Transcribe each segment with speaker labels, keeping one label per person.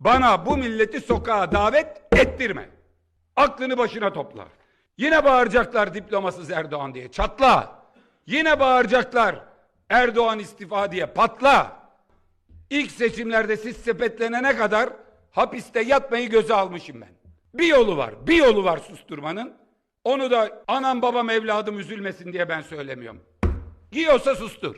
Speaker 1: bana bu milleti sokağa davet ettirme. Aklını başına topla. Yine bağıracaklar diplomasız Erdoğan diye. Çatla. Yine bağıracaklar Erdoğan istifa diye. Patla. İlk seçimlerde siz sepetlenene kadar hapiste yatmayı göze almışım ben. Bir yolu var. Bir yolu var susturmanın. Onu da anam babam evladım üzülmesin diye ben söylemiyorum. Giyiyorsa sustur.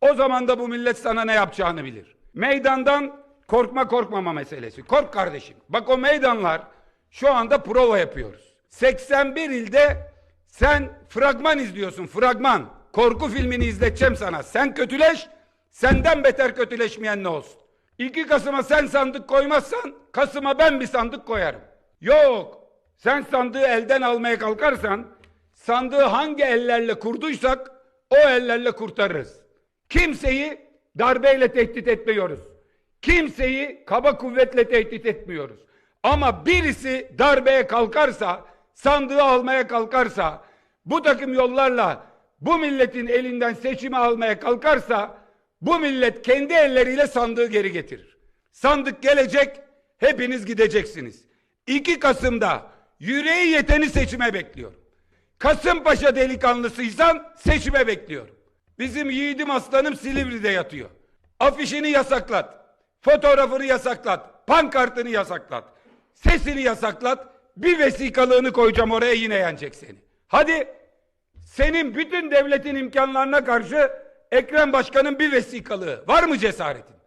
Speaker 1: O zaman da bu millet sana ne yapacağını bilir. Meydandan korkma korkmama meselesi. Kork kardeşim. Bak o meydanlar şu anda prova yapıyoruz. 81 ilde sen fragman izliyorsun. Fragman. Korku filmini izleteceğim sana. Sen kötüleş, senden beter kötüleşmeyen ne olsun? 2 Kasım'a sen sandık koymazsan Kasım'a ben bir sandık koyarım. Yok. Sen sandığı elden almaya kalkarsan sandığı hangi ellerle kurduysak o ellerle kurtarırız. Kimseyi darbeyle tehdit etmiyoruz. Kimseyi kaba kuvvetle tehdit etmiyoruz. Ama birisi darbeye kalkarsa, sandığı almaya kalkarsa, bu takım yollarla bu milletin elinden seçimi almaya kalkarsa, bu millet kendi elleriyle sandığı geri getirir. Sandık gelecek, hepiniz gideceksiniz. 2 Kasım'da yüreği yeteni seçime bekliyorum. Kasımpaşa delikanlısıysan seçime bekliyorum. Bizim yiğidim aslanım Silivri'de yatıyor. Afişini yasaklat. Fotoğrafını yasaklat. Pankartını yasaklat. Sesini yasaklat. Bir vesikalığını koyacağım oraya yine yenecek seni. Hadi senin bütün devletin imkanlarına karşı Ekrem Başkan'ın bir vesikalığı. Var mı cesaretin?